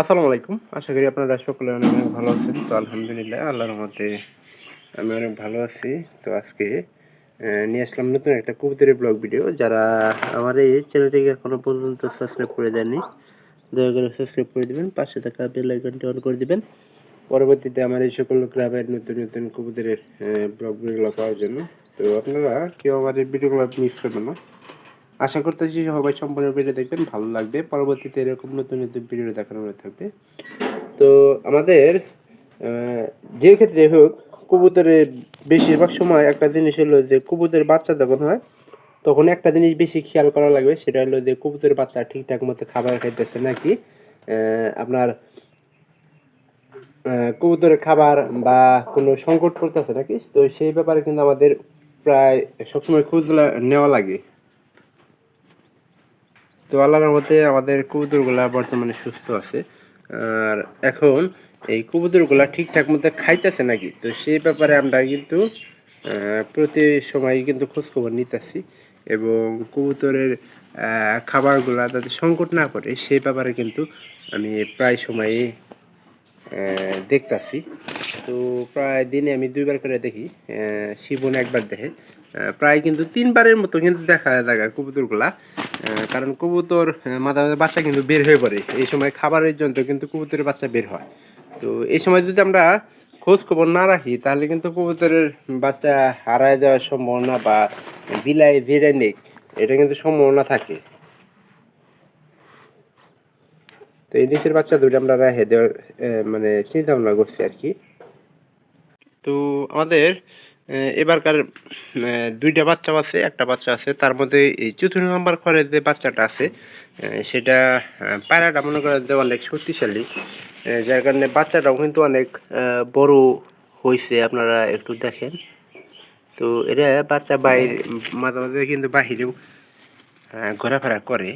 আসসালামু আলাইকুম। আশা করি আপনারা সকলে অনেক অনেক ভালো আছেন। তো আলহামদুলিল্লাহ, আল্লাহর মতে আমি অনেক ভালো আছি। তো আজকে নিয়ে আসলাম নতুন একটা কবুতরের ব্লগ ভিডিও। যারা আমার এই চ্যানেলটিকে এখনও পর্যন্ত সাবস্ক্রাইব করে দেননি, দয়া করে সাবস্ক্রাইব করে দেবেন। পাশে থাকা বেল আইকনটি অন করে দিবেন। পরবর্তীতে আমার এই সকল গ্রামের নতুন নতুন কবুতরের ব্লগ ভিডিওগুলো পাওয়ার জন্য। তো আপনারা কেউ আমার এই ভিডিওগুলো মিস করবেন না। আশা করতেছি সবাই সম্পূর্ণ ভিডিও দেখবেন, ভালো লাগবে। পরবর্তীতে এরকম নতুন নতুন ভিডিও দেখানো থাকবে। তো আমাদের যে ক্ষেত্রে হোক কবুতরের বেশিরভাগ সময় একটা জিনিস হলো যে কবুতরের বাচ্চা যখন হয়, তখন একটা জিনিস বেশি খেয়াল করা লাগবে, সেটা হলো যে কবুতরের বাচ্চা ঠিকঠাক মতো খাবার খাইতেছে নাকি আপনার কবুতরের খাবার বা কোনো সংকট করতেছে নাকি? তো সেই ব্যাপারে কিন্তু আমাদের প্রায় সবসময় খোঁজ নেওয়া লাগে। তো আল্লাহর মতে আমাদের কবুতরগুলা বর্তমানে সুস্থ আছে। আর এখন এই কবুতরগুলা ঠিকঠাক মতো খাইতেছে নাকি? তো সেই ব্যাপারে আমরা কিন্তু প্রতি সময় কিন্তু খোঁজখবর নিতেছি এবং কবুতরের খাবারগুলা যাতে সংকট না করে সেই ব্যাপারে কিন্তু আমি প্রায় সময়ই দেখতাছি। তো প্রায় দিনে আমি দুইবার করে দেখি শিবন একবার দেখে। প্রায় কিন্তু তিনবারের মতো কিন্তু দেখা দেখা কবুতরগুলা। কারণ কবুতর মাঝে মাঝে বাচ্চা কিন্তু বের হয়ে পড়ে। এই সময় খাবারের জন্য কিন্তু কবুতরের বাচ্চা বের হয়। তো এই সময় যদি আমরা খোঁজ খবর না রাখি, তাহলে কিন্তু কবুতরের বাচ্চা হারায় যাওয়ার সম্ভাবনা বা বিলাই ভিড়ে নেক এটা কিন্তু সম্ভাবনা থাকে। তো এই নিচের বাচ্চা দুটো আমরা রেখে দেওয়ার মানে চিন্তা ভাবনা করছি আর কি। তো আমাদের এবারকার দুইটা বাচ্চা আছে, একটা বাচ্চা আছে। তার মধ্যে এই চতুর্থ নম্বর ঘরে যে বাচ্চাটা আছে সেটা পায়রাটা মনে করেন যে অনেক শক্তিশালী। যার কারণে বাচ্চাটাও কিন্তু অনেক বড় হয়েছে আপনারা একটু দেখেন। তো এরা বাচ্চা বাইরে, মাঝে মাঝে কিন্তু বাহিরেও ঘোরাফেরা করে।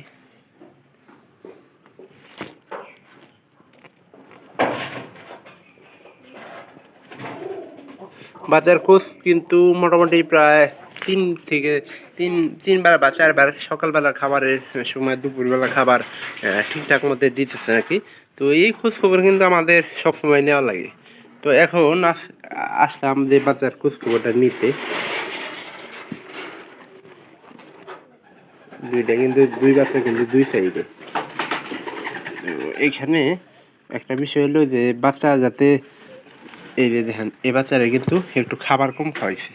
বাচ্চার খোঁজ কিন্তু মোটামুটি প্রায় তিন থেকে তিন, তিনবার বা চারবার সকালবেলা খাবারের সময়, দুপুরবেলা খাবার ঠিকঠাক মতো দিতেছে নাকি? তো এই খোঁজ খবর কিন্তু আমাদের সবসময় নেওয়া লাগে। তো এখন আস- আসলাম যে বাচ্চার খোঁজ খবরটা নিতে। দুইটা কিন্তু, দুই বাচ্চা কিন্তু দুই সাইডে এইখানে একটা বিষয় হলো যে বাচ্চা যাতে এই যে দেখেন, এই বাচ্চারা কিন্তু একটু খাবার কম খাওয়াইছে।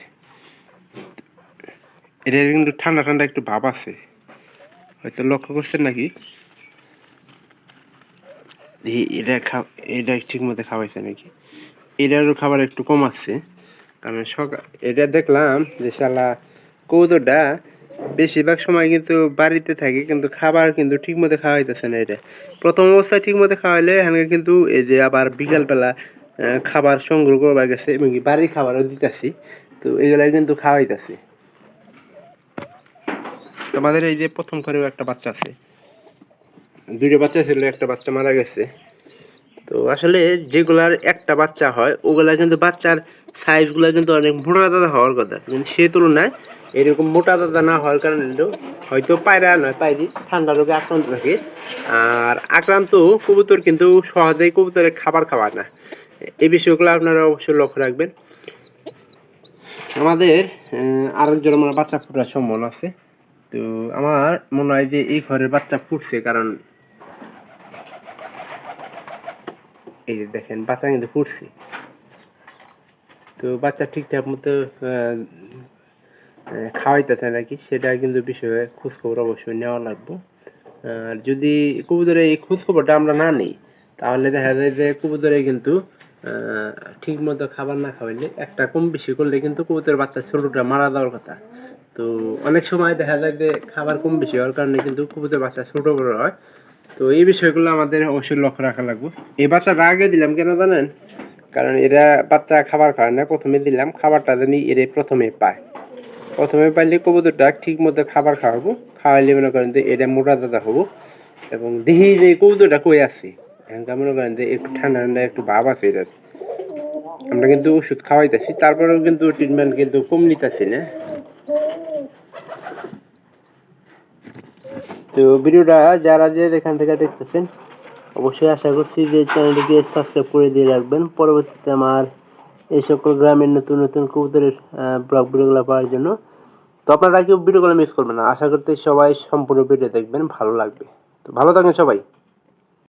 এটা কিন্তু ঠান্ডা ঠান্ডা একটু ভাব আছে। হয়তো লক্ষ্য করছেন নাকি? এটা খা এটা ঠিক মতো খাওয়াইছে নাকি? এটারও খাবার একটু কম আছে। কারণ সকাল এটা দেখলাম যে শালা কৌদোটা বেশিরভাগ সময় কিন্তু বাড়িতে থাকে, কিন্তু খাবার কিন্তু ঠিক মতো খাওয়াইতেছে না এটা। প্রথম অবস্থায় ঠিক মতো খাওয়াইলে এখানে কিন্তু এই যে আবার বিকালবেলা খাবার সংগ্রহ করবা গেছে এবং কি বাড়ির খাবারও দিতেছি। তো এগুলাই কিন্তু খাওয়াইতেছি। তোমাদের এই যে প্রথম ঘরেও একটা বাচ্চা আছে। দুইটা বাচ্চা ছিল, একটা বাচ্চা মারা গেছে। তো আসলে যেগুলার একটা বাচ্চা হয়, ওগুলা কিন্তু বাচ্চার সাইজগুলো কিন্তু অনেক মোটা দাদা হওয়ার কথা। কিন্তু সে তুলনায় এরকম মোটা দাদা না হওয়ার কারণে হয়তো পায়রা নয়, পায়রি, ঠান্ডা রোগে আক্রান্ত থাকে। আর আক্রান্ত কবুতর কিন্তু সহজেই কবুতরের খাবার খাওয়ায় না। এই বিষয়গুলো আপনারা অবশ্যই লক্ষ্য রাখবেন। আমাদের আরেকজন আমার বাচ্চা ফুটার সম্ভাবনা আছে। তো আমার মনে হয় যে এই ঘরের বাচ্চা ফুটছে কারণ এই যে দেখেন, বাচ্চা কিন্তু ফুটছে তো বাচ্চা ঠিকঠাক মতো খাওয়াইতেছে নাকি সেটা কিন্তু বিষয়ে খোঁজখবর অবশ্যই নেওয়া লাগবে। আর যদি কবুতরে এই খোঁজখবরটা আমরা না নিই, তাহলে দেখা যায় যে কবুতরে কিন্তু ঠিক মতো খাবার না খাওয়াইলে একটা কম বেশি করলে কিন্তু কবুতরের বাচ্চা ছোটোটা মারা দেওয়ার কথা। তো অনেক সময় দেখা যায় যে খাবার কম বেশি হওয়ার কারণে কিন্তু কবুতরের বাচ্চা ছোটো বড় হয়। তো এই বিষয়গুলো আমাদের অবশ্যই লক্ষ্য রাখা লাগবে। এই বাচ্চাটা আগে দিলাম কেন জানেন? কারণ এরা বাচ্চা খাবার খায় না, প্রথমে দিলাম, খাবারটা জানি এরা প্রথমে পায়। প্রথমে পাইলে কবুতরটা ঠিক মতো খাবার খাওয়াবো। খাওয়াইলে মনে করেন যে এটা মোটা দাদা হব। এবং দেখি যে কবুতরটা কই আছে। এখানকার মনে করেন যে একটু ঠান্ডা ঠান্ডা একটু ভাব আছে এটার। আমরা কিন্তু ওষুধ খাওয়াইতেছি। তারপরেও কিন্তু ট্রিটমেন্ট কিন্তু কম নিতেছি না। তো ভিডিওটা যারা যে এখান থেকে দেখতেছেন, অবশ্যই আশা করছি যে চ্যানেলটিকে সাবস্ক্রাইব করে দিয়ে রাখবেন। পরবর্তীতে আমার এই সকল গ্রামের নতুন নতুন কবুতরের ব্লগ ভিডিওগুলো পাওয়ার জন্য। তো আপনারা কেউ ভিডিওগুলো মিস করবেন না। আশা করতে সবাই সম্পূর্ণ ভিডিও দেখবেন, ভালো লাগবে। তো ভালো থাকবেন সবাই।